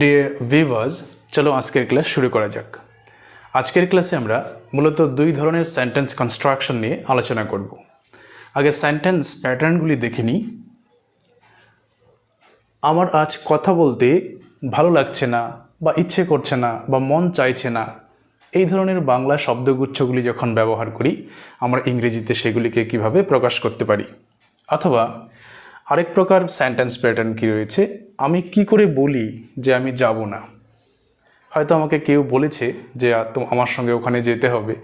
Day viewers চলো আজকের class শুরু করা যাক। আজকের ক্লাসে আমরা মূলত দুই ধরনের সেন্টেন্স কনস্ট্রাকশন নিয়ে আলোচনা করব। আগে সেন্টেন্স প্যাটার্নগুলি দেখে নিই। আমার আজ কথা বলতে ভালো লাগছে না, বা ইচ্ছে করছে না, বা মন চাইছে না, এই ধরনের বাংলা শব্দগুচ্ছগুলি যখন ব্যবহার করি, আমরা ইংরেজিতে সেগুলিকে কীভাবে প্রকাশ করতে পারি? অথবা আরেক প্রকার সেন্টেন্স প্যাটার্ন কী রয়েছে? আমি কি করে বলি যে আমি যাব না? হয়তো আমাকে কেউ বলেছে যে আমার সঙ্গে ওখানে যেতে হবে।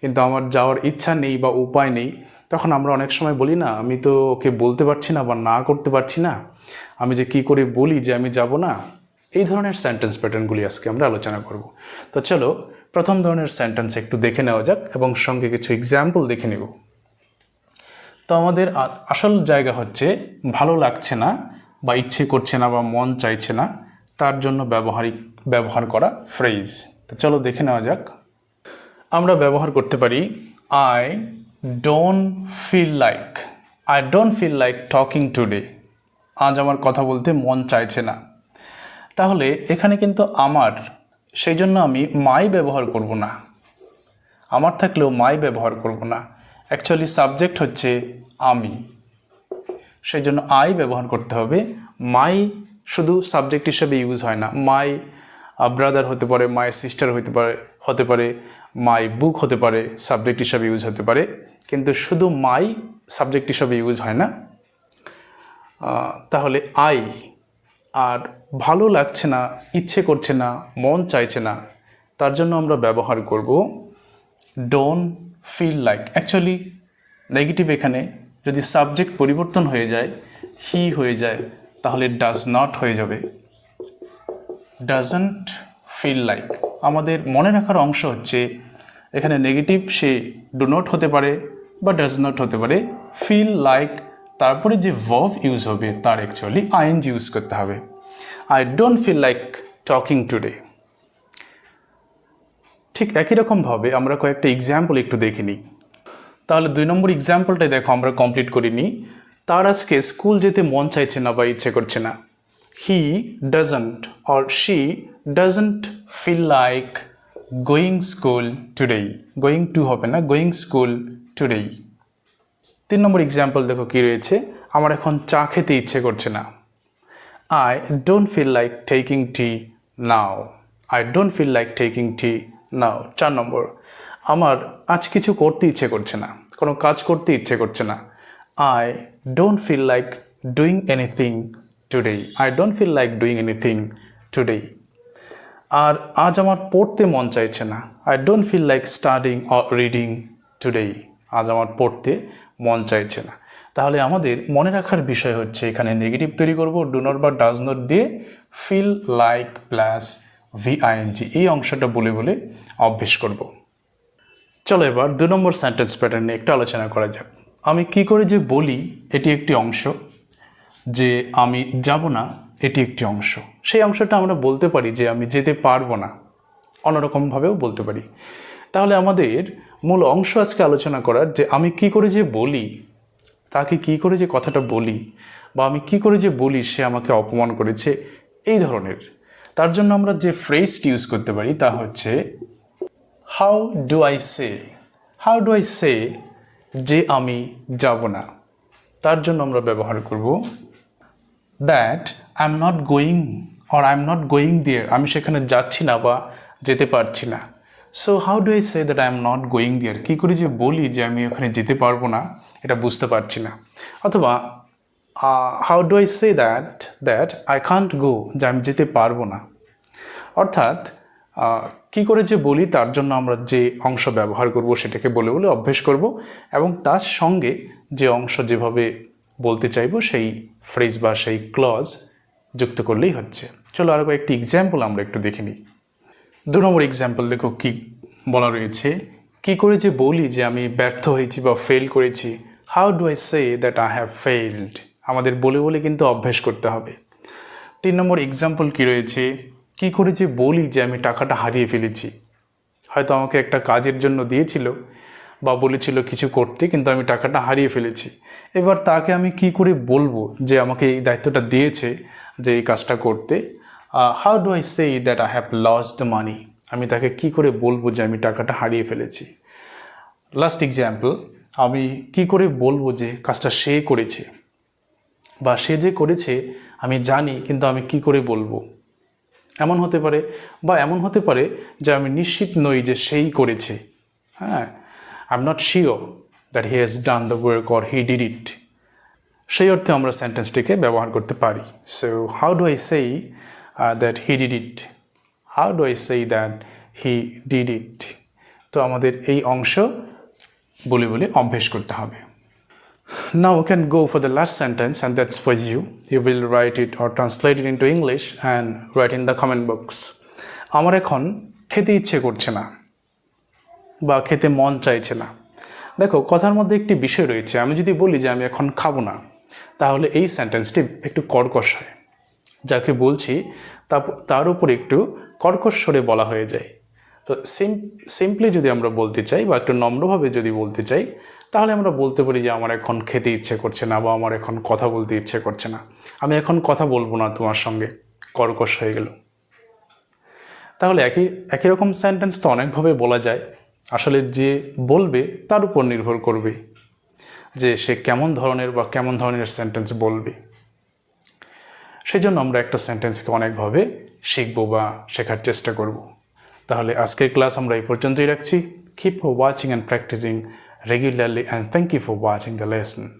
কিন্তু আমার যাওয়ার ইচ্ছা নেই বা উপায় নেই। তখন আমরা অনেক সময় বলি, না, আমি তো ওকে বলতে পারছি না বা না করতে পারছি না। আমি যে কি করে বলি যে আমি যাব না? এই ধরনের সেন্টেন্স প্যাটার্নগুলি আজকে আমরা আলোচনা করব। তো চলো, প্রথম ধরনের সেন্টেন্স একটু দেখে নেওয়া যাক এবং সঙ্গে কিছু এক্সাম্পল দেখে নেব। তো আমাদের আসল জায়গা হচ্ছে ভালো লাগছে না বা ইচ্ছে করছে না বা মন চাইছে না, তার জন্য ব্যবহারিক, ব্যবহার করা ফ্রেজ তো চলো দেখে নেওয়া যাক। আমরা ব্যবহার করতে পারি I don't feel like I don't feel like talking today আজ আমার কথা বলতে মন চাইছে না। তাহলে এখানে কিন্তু আমার, সেই জন্য আমি মাই ব্যবহার করব না। আমার থাকলেও মাই ব্যবহার করব না। অ্যাকচুয়ালি সাবজেক্ট হচ্ছে আমি। সেই জন্য আই ব্যবহার করতে হবে। মাই শুধু সাবজেক্ট হিসেবে ইউজ হয় না। মাই ব্রাদার হতে পারে মাই সিস্টার হতে পারে হতে পারে মাই বুক হতে পারে সাবজেক্ট হিসাবে ইউজ হতে পারে। কিন্তু শুধু মাই সাবজেক্ট হিসাবে ইউজ হয় না। তাহলে আই আর ভালো লাগছে না, ইচ্ছে করছে না, মন চাইছে না, তার জন্য আমরা ব্যবহার করব don't feel like actually negative এখানে যদি সাবজেক্ট পরিবর্তন হয়ে যায় হি হয়ে যায়, তাহলে ডাজ নট হয়ে যাবে। ডাজন্ট ফিল লাইক আমাদের মনে রাখার অংশ হচ্ছে, এখানে নেগেটিভ সে ডু নট হতে পারে বা ডাজ নট হতে পারে। ফিল লাইক তারপরে যে ভার্ভ ইউজ হবে, তার অ্যাকচুয়ালি আইএনজি ইউজ করতে হবে। I don't feel like talking today ঠিক একই রকমভাবে আমরা কয়েকটা এক্সাম্পল একটু দেখে নিই। তাহলে দুই নম্বর এক্সাম্পলটাই দেখো, আমরা কমপ্লিট করিনি তার আজকে স্কুল যেতে মন চাইছে না বা ইচ্ছে করছে না। He doesn't or she doesn't feel like going school today going to হবে না গোয়িং স্কুল টুডেই তিন নম্বর এক্সাম্পল দেখো কী রয়েছে, আমার এখন চা খেতে ইচ্ছে করছে না। I don't feel like taking tea now I don't feel like taking tea now, চার নম্বর। আমার আজ কিছু করতে ইচ্ছে করছে না, কোনো কাজ করতে ইচ্ছে করছে না। I don't feel like doing anything today I don't feel like doing anything today আর আজ আমার পড়তে মন চাইছে না। I don't feel like studying or reading today আজ আমার পড়তে মন চাইছে না। তাহলে আমাদের মনে রাখার বিষয় হচ্ছে, এখানে নেগেটিভ তৈরি করব ডু নট বা ডাজ নট দিয়ে feel like plus V I N G এই অংশটা বলে বলে অভ্যেস করব। চলো এবার দু নম্বর সেন্টেন্স প্যাটার্ন নিয়ে একটু আলোচনা করা যাক। আমি কি করে যে বলি এটি একটি অংশ, যে আমি যাব না, এটি একটি অংশ। সেই অংশটা আমরা বলতে পারি যে আমি যেতে পারব না। অন্যরকমভাবেও বলতে পারি। তাহলে আমাদের মূল অংশ আজকে আলোচনা করার যে আমি কি করে যে বলি, তাকে কি করে যে কথাটা বলি, বা আমি কি করে যে বলি সে আমাকে অপমান করেছে, এই ধরনের। তার জন্য আমরা যে ফ্রেজটি ইউজ করতে পারি তা হচ্ছে how do I say how do I say যে আমি যাব না? তার জন্য আমরা ব্যবহার করব that I am not going or I am not going there আমি সেখানে যাচ্ছি না বা যেতে পারছি না। So how do I say that I am not going there কী করে যে বলি যে আমি ওখানে যেতে পারব না? এটা বুঝতে পারছি না। অথবা how do I say that that I can't go যে আমি যেতে পারব না? অর্থাৎ কি করে যে বলি, তার জন্য আমরা যে অংশ ব্যবহার করব সেটাকে বলে বলে অভ্যেস করব এবং তার সঙ্গে যে অংশ যেভাবে বলতে চাইব, সেই ফ্রেজ বা সেই ক্লজ যুক্ত করলেই হচ্ছে। চলো আরও একটি এক্সাম্পল আমরা একটু দেখে নিই। দু নম্বর এক্সাম্পল দেখো কী বলা রয়েছে। কি করে যে বলি যে আমি ব্যর্থ হয়েছি বা ফেল করেছি how do I say that I have failed আমাদের বলে বলে কিন্তু অভ্যেস করতে হবে। তিন নম্বর এক্সাম্পল কী রয়েছে? কি করে যে বলি যে আমি টাকাটা হারিয়ে ফেলেছি? হয়তো আমাকে একটা কাজের জন্য দিয়েছিল বা বলেছিল কিছু করতে, কিন্তু আমি টাকাটা হারিয়ে ফেলেছি। এবার তাকে আমি কি করে বলব যে আমাকে এই দায়িত্বটা দিয়েছে যে এই কাজটা করতে? How do I say that I have lost money আমি তাকে কি করে বলব যে আমি টাকাটা হারিয়ে ফেলেছি? লাস্ট এক্সাম্পল আমি কি করে বলব যে কাজটা সে করেছে? বা সে যে করেছে, আমি জানি, কিন্তু আমি কি করে বলব? এমন হতে পারে বা এমন হতে পারে যে আমি নিশ্চিত নই যে সেই করেছে। হ্যাঁ I am not sure that he has done the work or he did it সেই অর্থে আমরা সেন্টেন্সটিকে ব্যবহার করতে পারি। So how do I say that he did it how do I say that he did it তো আমাদের এই অংশ বলে বলে অভ্যেস করতে হবে। Now we can go for the last sentence and that's for you. You will write it or translate it into English and write in the comment box. আমার এখন খেতে ইচ্ছে করছে না বা খেতে মন চাইছে না দেখো, কথার মধ্যে একটি বিষয় রয়েছে আমি যদি বলি যে আমি এখন খাব না, তাহলে এই সেন্টেন্সটি একটু কর্কশ হয় যাকে বলছি তার উপর একটু কর্কশ স্বরে বলা হয়ে যায় তো সিম সিম্পলি যদি আমরা বলতে চাই বা একটু নম্রভাবে যদি বলতে চাই তাহলে আমরা বলতে পারি যে আমার এখন খেতে ইচ্ছে করছে না বা আমার এখন কথা বলতে ইচ্ছে করছে না। আমি এখন কথা বলব না তোমার সঙ্গে। কর্কশ হয়ে গেল। তাহলে একই একই রকম সেন্টেন্স তো অনেকভাবে বলা যায়। আসলে যে বলবে তার উপর নির্ভর করবে যে সে কেমন ধরনের বা কেমন ধরনের সেন্টেন্স বলবে। সেই জন্য আমরা একটা সেন্টেন্সকে অনেকভাবে শিখব বা শেখার চেষ্টা করব। তাহলে আজকের ক্লাস আমরা এই পর্যন্তই রাখছি। Keep watching and practising regularly and thank you for watching the lesson.